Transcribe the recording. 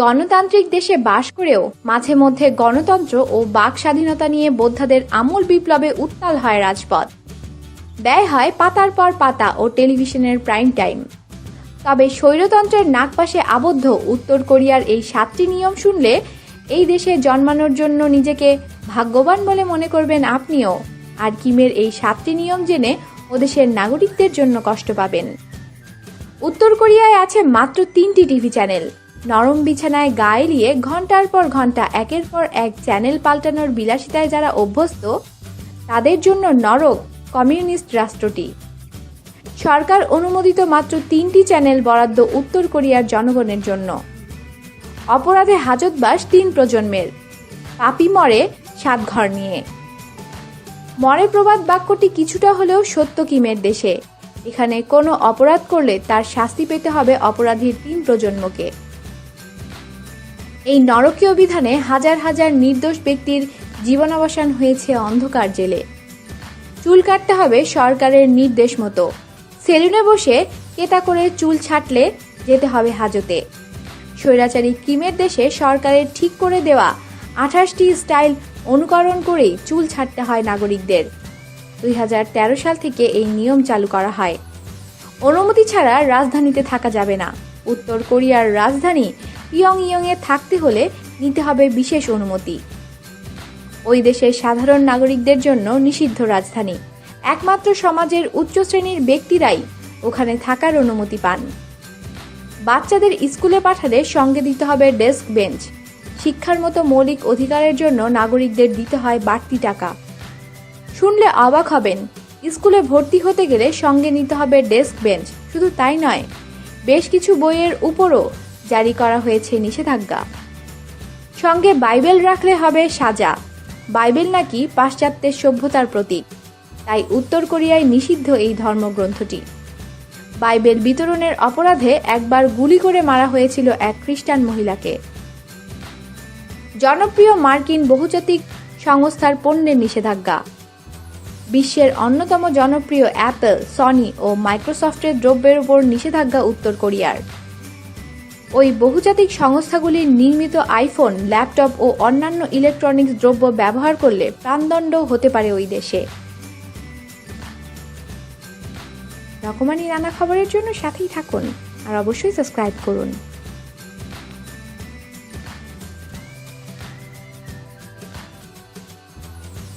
গণতান্ত্রিক দেশে বাস করেও মাঝে মধ্যে গণতন্ত্র ও বাক স্বাধীনতা নিয়ে বোদ্ধাদের আমূল বিপ্লবে উত্তাল হয় রাজপথ। ব্যয় হয় পাতার পর পাতা ও টেলিভিশনের প্রাইম টাইম। তবে স্বৈরতন্ত্রের নাকপাশে আবদ্ধ উত্তর কোরিয়ার এই সাতটি নিয়ম শুনলে এই দেশে জন্মানোর জন্য নিজেকে ভাগ্যবান বলে মনে করবেন আপনিও। আর কিমের এই সাতটি নিয়ম জেনে ও দেশের নাগরিকদের জন্য কষ্ট পাবেন। উত্তর কোরিয়ায় আছে মাত্র তিনটি টিভি চ্যানেল। নরম বিছানায় গা এলিয়ে ঘণ্টার পর ঘণ্টা একের পর এক চ্যানেল পাল্টানোর বিলাসিতায় যারা অভ্যস্ত, তাদের জন্য নরক কমিউনিস্ট রাষ্ট্রটি। সরকার অনুমোদিত মাত্র তিনটি চ্যানেল বরাদ্দ উত্তর কোরিয়ার জনগণের জন্য। অপরাধে হাজতবাস তিন প্রজন্মের। পাপি মরে সাত ঘর নিয়ে। মরে প্রবাদ বাক্যটি কিছুটা হলেও সত্য কিমের দেশে। এখানে কোনো অপরাধ করলে তার শাস্তি পেতে হবে অপরাধীর তিন প্রজন্মকে। এই নরকীয় বিধানে হাজার হাজার নির্দোষ ব্যক্তির জীবনাবসান হয়েছে অন্ধকার জেলে। চুল কাটতে হবে সরকারের নির্দেশ মতো। সেলুনে বসে কেতা করে চুল ছাটলে যেতে হবে হাজতে। স্বৈরাচারী কিমের দেশে সরকারের ঠিক করে দেওয়া আঠাশটি স্টাইল অনুকরণ করেই চুল ছাড়তে হয় নাগরিকদের। দুই হাজার তেরো সাল থেকে এই নিয়ম চালু করা হয়। অনুমতি ছাড়া রাজধানীতে থাকা যাবে না। উত্তর কোরিয়ার রাজধানী পিয়ং ইয়ংয়ে থাকতে হলে নিতে হবে বিশেষ অনুমতি। ওই দেশের সাধারণ নাগরিকদের জন্য নিষিদ্ধ রাজধানী। একমাত্র সমাজের উচ্চ শ্রেণির ব্যক্তিরাই ওখানে থাকার অনুমতি পান। বাচ্চাদের স্কুলে পাঠালে সঙ্গে দিতে হবে ডেস্ক বেঞ্চ। শিক্ষার মতো মৌলিক অধিকারের জন্য নাগরিকদের দিতে হয় বাড়তি টাকা। শুনলে অবাক হবেন, স্কুলে ভর্তি হতে গেলে সঙ্গে নিতে হবে ডেস্ক বেঞ্চ। শুধু তাই নয়, বেশ কিছু বইয়ের উপরও জারি করা হয়েছে নিষেধাজ্ঞা। সঙ্গে বাইবেল রাখলে হবে সাজা। বাইবেল নাকি পাশ্চাত্যের সভ্যতার প্রতীক, তাই উত্তর কোরিয়ায় নিষিদ্ধ এই ধর্মগ্রন্থটি। বাইবেল বিতরণের অপরাধে একবার গুলি করে মারা হয়েছিল এক খ্রিস্টান মহিলাকে। জনপ্রিয় মার্কিন বহুজাতিক সংস্থার পণ্যের নিষেধাজ্ঞা। বিশ্বের অন্যতম জনপ্রিয় অ্যাপল, সনি ও মাইক্রোসফটের দ্রব্যের উপর নিষেধাজ্ঞা উত্তর কোরিয়ার। ওই বহুজাতিক সংস্থাগুলির নির্মিত আইফোন, ল্যাপটপ ও অন্যান্য ইলেকট্রনিক্স দ্রব্য ব্যবহার করলে প্রাণদণ্ড হতে পারে ওই দেশে। রকমারি নানা খবরের জন্য সাথেই থাকুন আর অবশ্যই সাবস্ক্রাইব করুন।